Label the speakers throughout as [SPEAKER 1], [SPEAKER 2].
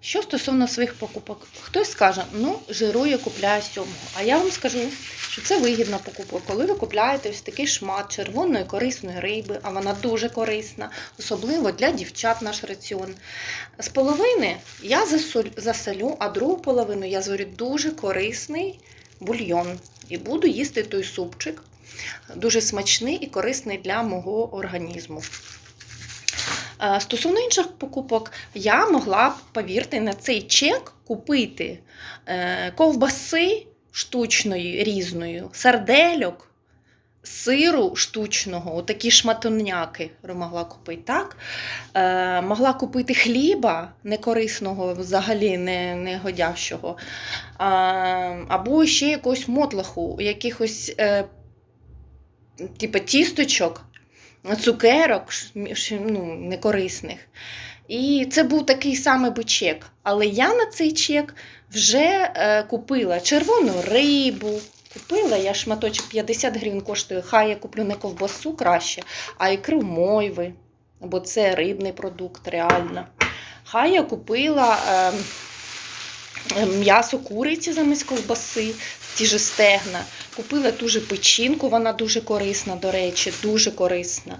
[SPEAKER 1] Що стосовно своїх покупок, хтось скаже, ну, жирую, купляю сьомого. А я вам скажу, що це вигідна покупка. Коли ви купляєте ось такий шмат червоної корисної риби, а вона дуже корисна, особливо для дівчат наш раціон. З половини я засолю, а другу половину я зварю дуже корисний бульйон. І буду їсти той супчик. Дуже смачний і корисний для мого організму. Е, Стосовно інших покупок, я могла б, повірте, на цей чек купити е, ковбаси штучної різної, сардельок, сиру штучного, отакі шматоняки могла купити, так? Е, могла купити хліба некорисного, взагалі не, не годящого, або ще якогось мотлаху, якихось е, типу, тісточок цукерок ш- ш- ну, некорисних. І це був такий самий би чек. Але я на цей чек вже е, купила червону рибу. Купила я шматочок 50 гривень коштує. Хай я куплю не ковбасу краще, а ікру мойви. Бо це рибний продукт, реально. Хай я купила е, е, м'ясо куриці замість ковбаси, ті ж стегна. Купила ту же печінку, вона дуже корисна, до речі, дуже корисна.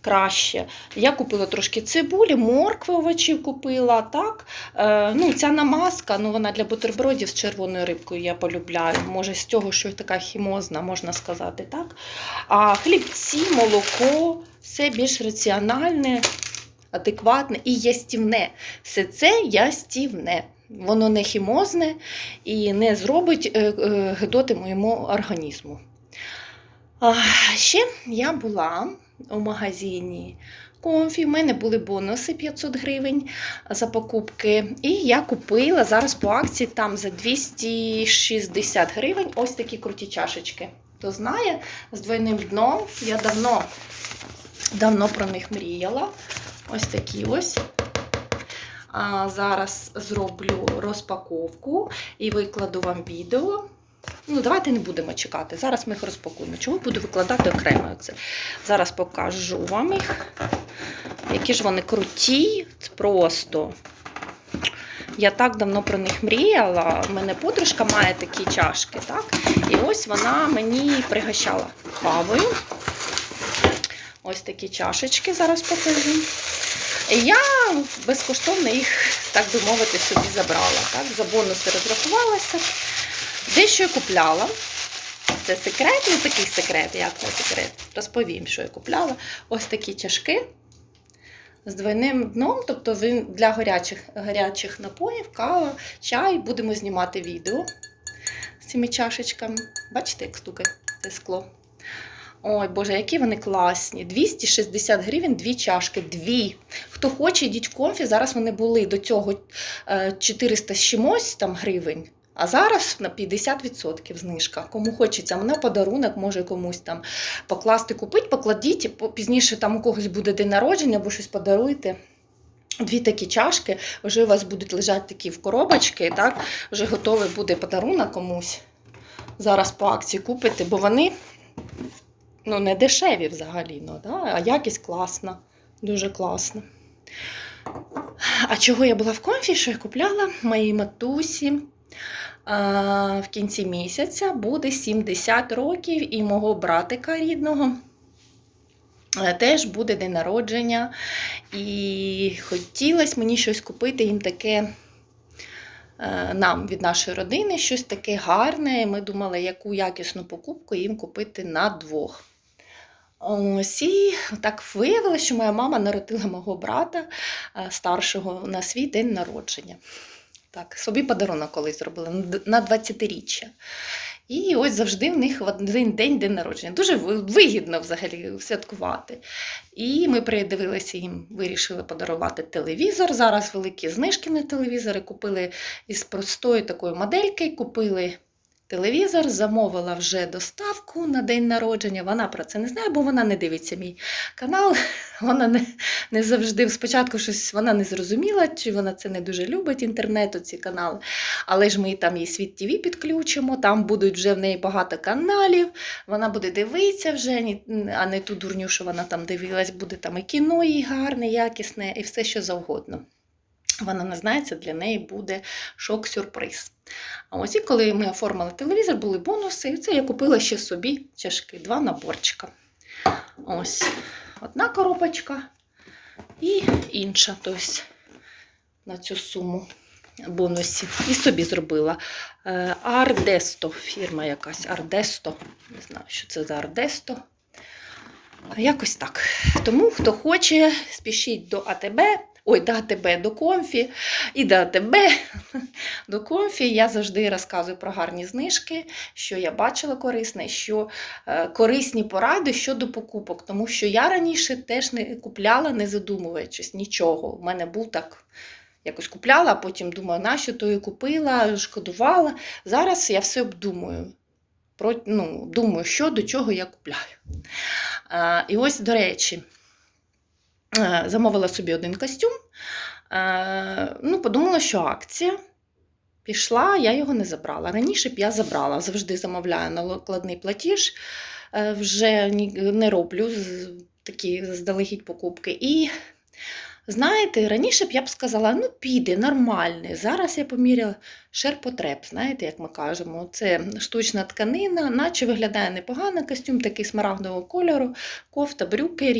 [SPEAKER 1] Краще. Я купила трошки цибулі, моркви овочів купила. так. Е, ну, ця намазка, ну, вона для бутербродів з червоною рибкою я полюбляю. Може, з цього, що така хімозна, можна сказати. так. А хлібці, молоко, все більш раціональне, адекватне і ястівне. Все це ястівне. Воно не хімозне і не зробить е, е, гидоти моєму організму. А, ще я була у магазині Комфі. У мене були бонуси 500 гривень за покупки. І я купила зараз по акції там за 260 гривень ось такі круті чашечки. Хто знає, з двойним дном я давно, давно про них мріяла. Ось такі ось. Зараз зроблю розпаковку і викладу вам відео. Ну, давайте не будемо чекати. Зараз ми їх розпакуємо. Чому буду викладати окремо це? Зараз покажу вам їх. Які ж вони круті, просто. Я так давно про них мріяла. У мене подружка має такі чашки, так? І ось вона мені пригощала кавою. Ось такі чашечки зараз покажу. І безкоштовно їх, так би мовити, собі забрала. Так? За бонуси розрахувалася. Дещо я купляла. Це секрет, ну такий секрет, як це секрет. Розповім, що я купляла. Ось такі чашки з двойним дном, тобто він для гарячих, гарячих напоїв, кава, чай. Будемо знімати відео з цими чашечками. Бачите, як стукає це скло. Ой, Боже, які вони класні. 260 гривень, дві чашки. Дві. Хто хоче, йдіть в комфі. Зараз вони були до цього е, 400 з чимось там гривень. А зараз на 50% знижка. Кому хочеться, мене подарунок, може комусь там покласти, купити, покладіть, по- пізніше там у когось буде день народження або щось подаруйте. Дві такі чашки, вже у вас будуть лежати такі в коробочки, так? Вже готовий буде подарунок комусь. Зараз по акції купите, бо вони ну, не дешеві взагалі, ну, да? а якість класна, дуже класна. А чого я була в комфі, що я купляла моїй матусі? А, в кінці місяця буде 70 років і мого братика рідного. е, Теж буде день народження, і хотілося мені щось купити їм таке е, нам від нашої родини, щось таке гарне. Ми думали, яку якісну покупку їм купити на двох. Ось і так виявилося, що моя мама народила мого брата е, старшого на свій день народження. Так, собі подарунок колись зробила на 20-річчя. І ось завжди в них в один день день народження. Дуже вигідно взагалі святкувати. І ми придивилися їм, вирішили подарувати телевізор. Зараз великі знижки на телевізори. Купили із простої такої модельки, купили телевізор, замовила вже доставку на день народження. Вона про це не знає, бо вона не дивиться мій канал. Вона не, не завжди спочатку щось вона не зрозуміла, чи вона це не дуже любить інтернету, ці канали. Але ж ми там їй світ ТВ підключимо, там будуть вже в неї багато каналів. Вона буде дивитися вже, а не ту дурню, що вона там дивилась, буде там і кіно їй гарне, якісне, і все що завгодно. Вона не знає, це для неї буде шок-сюрприз. А ось і коли ми оформили телевізор, були бонуси. І це я купила ще собі чашки, два наборчика. Ось одна коробочка і інша. Тобто на цю суму бонусів. І собі зробила. Е, Ардесто, фірма якась. Ардесто. Не знаю, що це за Ардесто. Якось так. Тому, хто хоче, спішіть до АТБ. Ой, до АТБ, до Комфі і до АТБ, до Комфі. Я завжди розказую про гарні знижки, що я бачила корисне, що е, корисні поради щодо покупок. Тому що я раніше теж не купляла, не задумуючись нічого. У мене був так. Якось купляла, а потім думаю, нащо то і купила, шкодувала. Зараз я все обдумую. Про, ну, думаю, що до чого я купляю. А, і ось, до речі, е, замовила собі один костюм. Е, ну, подумала, що акція. Пішла, я його не забрала. Раніше б я забрала, завжди замовляю накладний платіж, е, вже не роблю такі заздалегідь покупки. І знаєте, раніше б я б сказала, ну піде, нормальний. Зараз я поміряла шерпотреб, знаєте, як ми кажемо. Це штучна тканина, наче виглядає непогано, костюм такий смарагдового кольору, кофта, брюки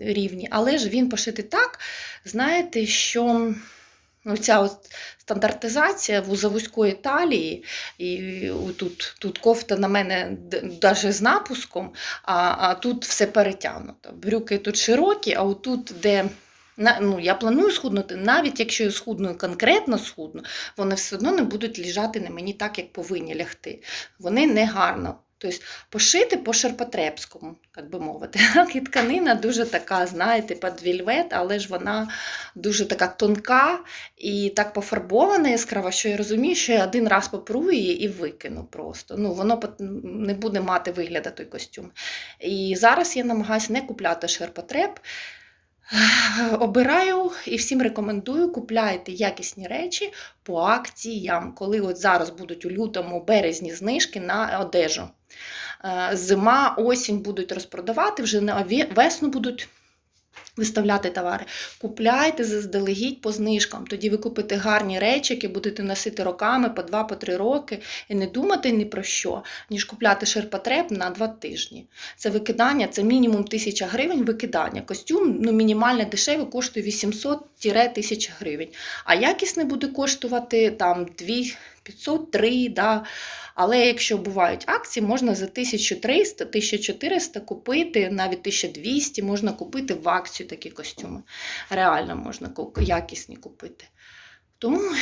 [SPEAKER 1] рівні, але ж він пошитий так, знаєте, що ну, ця от стандартизація вузовузької талії, і тут, тут кофта на мене навіть з напуском, а, а тут все перетягнуто. Брюки тут широкі, а отут, де ну, я планую схуднути, навіть якщо я схудную конкретно схудну, вони все одно не будуть лежати на мені так, як повинні лягти. Вони не гарно. Тобто пошити по шерпотребському, так би мовити. І тканина дуже така, знаєте, під вільвет, але ж вона дуже така тонка і так пофарбована яскрава, що я розумію, що я один раз попру її і викину просто. Ну, воно не буде мати вигляду той костюм. І зараз я намагаюся не купляти шерпотреб. Обираю і всім рекомендую, купляйте якісні речі по акціям, коли от зараз будуть у лютому, березні знижки на одежу. Е, Зима, осінь будуть розпродавати, вже на ве- весну будуть виставляти товари. Купляйте заздалегідь по знижкам. Тоді ви купите гарні речі, які будете носити роками, по 2-3 роки, і не думати ні про що, ніж купляти ширпотреб на 2 тижні. Це викидання, це мінімум 1000 гривень викидання. Костюм ну, мінімально дешевий коштує 800-1000 гривень. А якісний буде коштувати там 2500-3, да. Але якщо бувають акції, можна за 1300-1400 купити, навіть 1200 можна купити в акцію такі костюми. Реально можна якісні купити. Тому